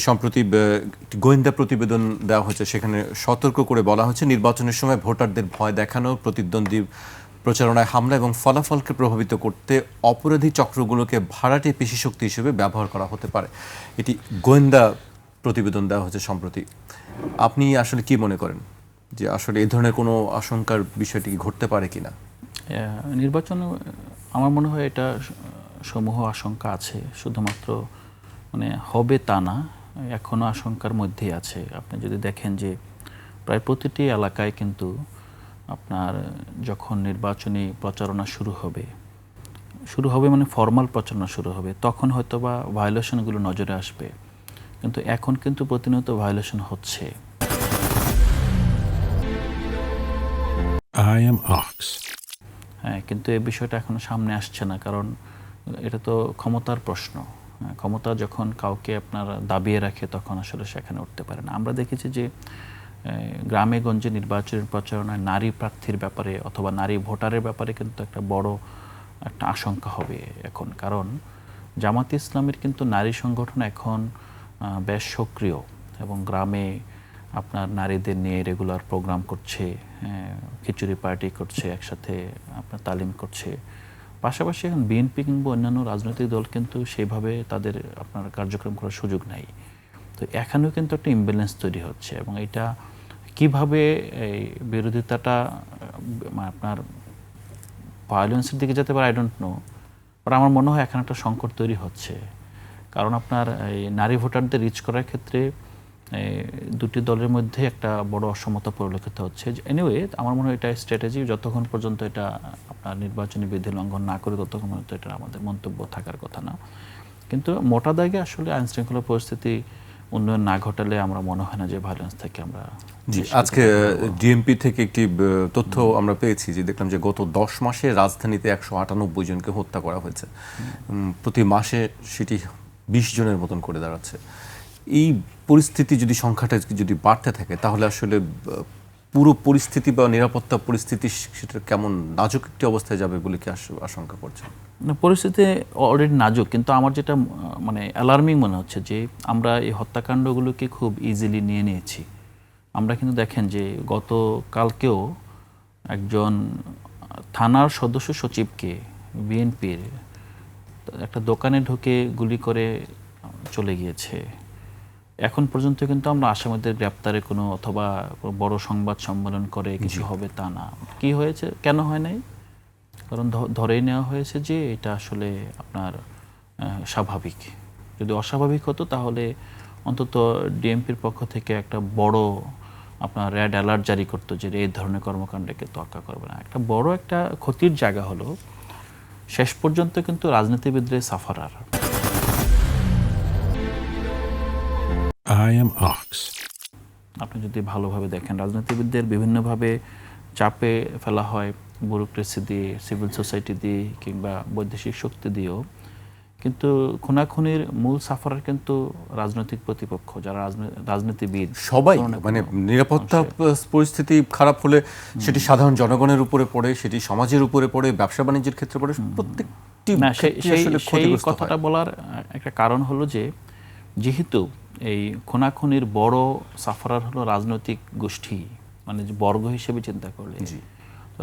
সম্প্রতি গোয়েন্দা প্রতিবেদন দেওয়া হয়েছে, সেখানে সতর্ক করে বলা হচ্ছে, নির্বাচনের সময় ভোটারদের ভয় দেখানো, প্রতিদ্বন্দ্বী প্রচারণায় হামলা এবং ফলাফলকে প্রভাবিত করতে অপরাধী চক্রগুলোকে ভাড়াটে পেশি শক্তি হিসেবে ব্যবহার করা হতে পারে। এটি গোয়েন্দা প্রতিবেদন দেওয়া হয়েছে সম্প্রতি। আপনি আসলে কি মনে করেন যে আসলে এই ধরনের কোনো আশঙ্কার বিষয়টি ঘটতে পারে কি না নির্বাচন আমার মনে হয় এটা সমূহ আশঙ্কা আছে, শুধুমাত্র মানে হবে তা না। এখনও আশঙ্কার মধ্যেই আছে। আপনি যদি দেখেন যে প্রায় প্রতিটি এলাকায় কিন্তু আপনার যখন নির্বাচনী প্রচারণা শুরু হবে শুরু হবে মানে ফর্মাল প্রচারণা শুরু হবে তখন হয়তো বা ভায়োলেশনগুলো নজরে আসবে। কিন্তু এখন কিন্তু প্রতিনিয়ত ভায়োলেশন হচ্ছে। Am Ox. হ্যাঁ কিন্তু এই বিষয়টা এখনও সামনে আসছে না কারণ এটা তো ক্ষমতার প্রশ্ন। ক্ষমতা যখন কাউকে আপনার দাবিয়ে রাখে, তখন আসলে সেখানে উঠতে পারে না। আমরা দেখেছি যে গ্রামে গঞ্জে নির্বাচনের প্রচারণায় নারী প্রার্থীর ব্যাপারে অথবা নারী ভোটারের ব্যাপারে কিন্তু একটা বড় একটা আশঙ্কা হবে এখন। কারণ জামাত ইসলামের কিন্তু নারী সংগঠন এখন বেশ সক্রিয় এবং গ্রামে আপনার নারীদের নিয়ে রেগুলার প্রোগ্রাম করছে খিচুড়ি পার্টি করছে, একসাথে আপনার তালিম করছে। পাশাপাশি এখন বিএনপি কিংবা অন্যান্য রাজনৈতিক দল কিন্তু সেইভাবে তাদের আপনার কার্যক্রম করার সুযোগ নাই। তো এখানেও কিন্তু একটা ইমব্যালেন্স তৈরি হচ্ছে এবং এটা কীভাবে এই বিরোধিতাটা আপনার ভায়োলেন্সের দিকে যেতে পারে আই ডোন্ট নো বাট আমার মনে হয় এখানে একটা সংকট তৈরি হচ্ছে। কারণ আপনার এই নারী ভোটারদের রিচ করার ক্ষেত্রে দুটি দলের মধ্যে একটা বড় অসমতা পরিলক্ষিত হচ্ছে। এনিওয়ে আমার মনে হয় এটা স্ট্র্যাটেজি যতক্ষণ পর্যন্ত এটা আপনার নির্বাচনী বিধি লঙ্ঘন না করে ততক্ষণ পর্যন্ত এটা আমাদের মন্তব্য থাকার কথা না। কিন্তু মোটা দাগে আসলে আইন শৃঙ্খলা পরিস্থিতি উন্নয়ন না ঘটালে আমরা মনে হয় না যে ভায়োলেন্স থেকে আমরা জি আজকে ডিএমপি থেকে একটি তথ্য আমরা পেয়েছি যে দেখলাম যে গত দশ মাসে রাজধানীতে একশো আটানব্বই জনকে হত্যা করা হয়েছে। প্রতি মাসে সেটি বিশ জনের মতন করে দাঁড়াচ্ছে। এই পরিস্থিতি যদি সংখ্যাটা যদি বাড়তে থাকে তাহলে আসলে পুরো পরিস্থিতি বা নিরাপত্তা পরিস্থিতি সেটা কেমন নাজুক একটি অবস্থায় যাবে বলে কি আশঙ্কা করছেন? না, পরিস্থিতি অলরেডি নাজুক কিন্তু আমার যেটা মানে অ্যালার্মিং মনে হচ্ছে যে আমরা এই হত্যাকাণ্ডগুলোকে খুব ইজিলি নিয়ে নিয়েছি। আমরা কিন্তু দেখেন যে গত কালকেও একজন থানার সদস্য সচিবকে বিএনপির একটা দোকানে ঢুকে গুলি করে চলে গিয়েছে। এখন পর্যন্ত কিন্তু আমরা আসামিদের গ্রেপ্তারে কোনো অথবা বড় সংবাদ সম্মেলন করে কিছু হবে তা না। কি হয়েছে? কেন হয় নাই? কারণ ধরেই নেওয়া হয়েছে যে এটা আসলে আপনার স্বাভাবিক। যদি অস্বাভাবিক হতো তাহলে অন্তত ডিএমপির পক্ষ থেকে একটা বড় আপনার রেড অ্যালার্ট জারি করতো যে এই ধরনের কর্মকাণ্ডকে তোয়াক্কা করবে না। একটা বড় একটা ক্ষতির জায়গা হলো শেষ পর্যন্ত কিন্তু রাজনীতিবিদদের সাফারার। Am Ox. আপনি যদি ভালোভাবে দেখেন রাজনীতিবিদদের বিভিন্নভাবে চাপে ফেলা হয় ব্যুরোক্রেসি দিয়ে সিভিল সোসাইটি দিয়ে কিংবা বৈদেশিক শক্তি দিয়েও। কিন্তু খুনাখুনির মূল সাফারার কিন্তু রাজনৈতিক প্রতিপক্ষ যারা রাজনীতিবিদ। সবাই মানে নিরাপত্তা পরিস্থিতি খারাপ হলে সেটি সাধারণ জনগণের উপরে পড়ে সেটি সমাজের উপরে পড়ে ব্যবসা বাণিজ্যের ক্ষেত্রে পড়ে প্রত্যেকটি কথাটা বলার একটা কারণ হলো যে যেহেতু এই খুনাখুনির বড় সাফারার হলো রাজনৈতিক গোষ্ঠী মানে যে বর্গ হিসেবে চিন্তা করলে।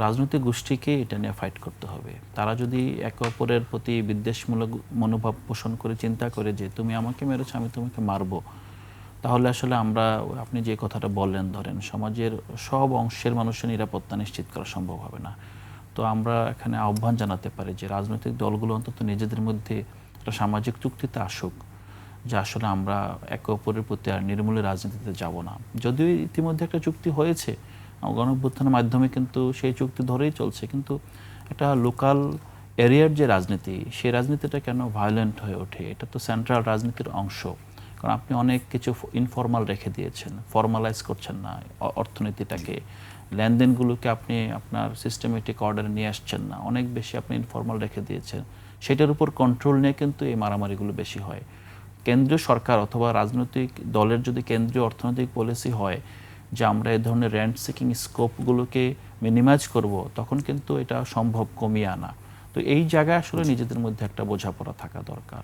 রাজনৈতিক গোষ্ঠীকে এটা নিয়ে ফাইট করতে হবে। তারা যদি একে অপরের প্রতি বিদ্বেষমূলক মনোভাব পোষণ করে চিন্তা করে যে তুমি আমাকে মেরেছো আমি তোমাকে মারবো। তাহলে আসলে আমরা আপনি যে কথাটা বললেন ধরেন সমাজের সব অংশের মানুষের নিরাপত্তা নিশ্চিত করা সম্ভব হবে না। তো আমরা এখানে আহ্বান জানাতে পারি যে রাজনৈতিক দলগুলো অন্তত নিজেদের মধ্যে একটা সামাজিক চুক্তিতে আসুক। যে আসলে আমরা একে অপরের প্রতি আর নির্মূলে রাজনীতিতে যাব না। যদিও ইতিমধ্যে একটা চুক্তি হয়েছে গণঅভ্যুত্থানের মাধ্যমে কিন্তু সেই চুক্তি ধরেই চলছে, কিন্তু একটা লোকাল এরিয়ার যে রাজনীতি, সেই রাজনীতিটা কেন ভায়োলেন্ট হয়ে ওঠে? এটা তো সেন্ট্রাল রাজনীতির অংশ। কারণ আপনি অনেক কিছু ইনফর্মাল রেখে দিয়েছেন ফর্মালাইজ করছেন না অর্থনীতিটাকে। লেনদেনগুলোকে আপনি আপনার সিস্টেমেটিক অর্ডারে নিয়ে আসছেন না। অনেক বেশি আপনি ইনফর্মাল রেখে দিয়েছেন। সেটার উপর কন্ট্রোল নিয়ে কিন্তু এই মারামারিগুলো বেশি হয়। কেন্দ্রীয় সরকার অথবা রাজনৈতিক দলের যদি কেন্দ্রীয় অর্থনৈতিক পলিসি হয় যে আমরা এই ধরনের র্যান্ড সিকিং স্কোপগুলোকে মিনিমাইজ করব তখন কিন্তু এটা সম্ভব কমিয়ে আনা। তো এই জায়গায় আসলে নিজেদের মধ্যে একটা বোঝাপড়া থাকা দরকার।